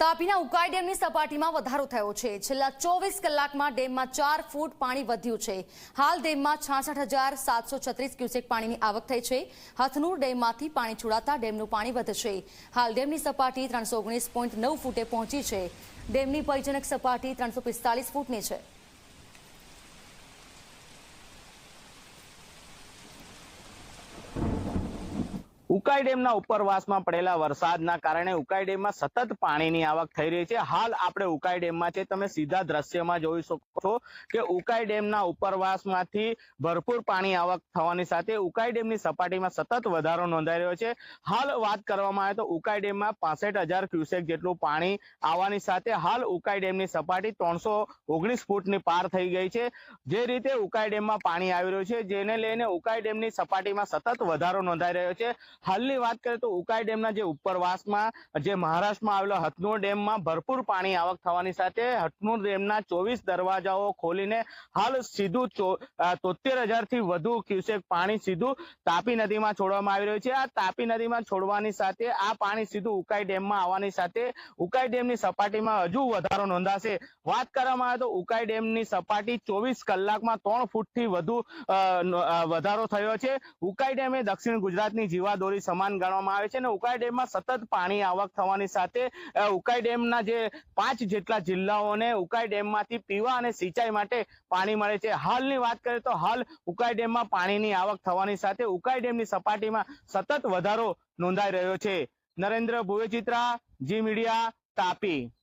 તાપીના ઉકાઈ ડેમની સપાટીમાં વધારો થયો છે. છેલ્લા ચોવીસ કલાકમાં ડેમમાં ચાર ફૂટ પાણી વધ્યું છે. હાલ ડેમમાં છાસઠ હજાર સાતસો છત્રીસ ક્યુસેક પાણીની આવક થઈ છે. હથનુર ડેમમાંથી પાણી છોડાતા ડેમનું પાણી વધશે. હાલ ડેમની સપાટી ત્રણસો ઓગણીસ પોઈન્ટ નવ ફૂટે પહોંચી છે. ડેમની ભયજનક સપાટી ત્રણસો પિસ્તાલીસ ફૂટની છે. ઉકાઈ ડેમના ઉપરવાસમાં પડેલા વરસાદના કારણે ઉકાઈ ડેમમાં સતત પાણીની આવક થઈ રહી છે. હાલ આપણે ઉકાઈ ડેમમાં છે. તમે સીધા દ્રશ્યમાં જોઈ શકો છો કે ઉકાઈ ડેમના ઉપરવાસમાંથી ભરપૂર પાણી આવક થવાની સાથે ઉકાઈ ડેમની સપાટીમાં સતત વધારો નોંધાઈ રહ્યો છે. હાલ વાત કરવામાં આવે તો ઉકાઈ ડેમમાં પાસઠ હજાર ક્યુસેક જેટલું પાણી આવવાની સાથે હાલ ઉકાઈ ડેમની સપાટી ત્રણસો ઓગણીસ ફૂટની પાર થઈ ગઈ છે. જે રીતે ઉકાઈ ડેમમાં પાણી આવી રહ્યું છે, જેને લઈને ઉકાઈ ડેમની સપાટીમાં સતત વધારો નોંધાઈ રહ્યો છે. હાલની વાત કરીએ તો ઉકાઈ ડેમના જે ઉપરવાસમાં, જે મહારાષ્ટ્રમાં આવેલો હથનોર ડેમમાં ભરપૂર પાણી આવક થવાની સાથે હથનોર ડેમના ચોવીસ દરવાજાઓ ખોલીને હાલ સીધું તોતેર હજારથી વધુ ક્યુસેક પાણી સીધું તાપી નદીમાં છોડવામાં આવી રહ્યું છે. આ તાપી નદીમાં છોડવાની સાથે આ પાણી સીધું ઉકાઈ ડેમમાં આવવાની સાથે ઉકાઈ ડેમની સપાટીમાં હજુ વધારો નોંધાશે. વાત કરવામાં આવે તો ઉકાઈ ડેમની સપાટી ચોવીસ કલાકમાં ત્રણ ફૂટથી વધુ વધારો થયો છે. ઉકાઈ ડેમ દક્ષિણ ગુજરાતની જીવાદોરી સમાન ગણવામાં આવે છે અને ઉકાઈ ડેમમાં સતત પાણી આવક થવાની સાથે ઉકાઈ ડેમના જે પાંચ જેટલા જિલ્લાઓને ઉકાઈ ડેમમાંથી પીવા અને સિંચાઈ માટે પાણી મળે છે. હાલની વાત કરીએ તો હાલ ઉકાઈ ડેમમાં પાણીની આવક થવાની સાથે ઉકાઈ ડેમની સપાટીમાં સતત વધારો નોંધાઈ રહ્યો છે. નરેન્દ્ર ભુવેચિત્રા, જી મીડિયા, તાપી.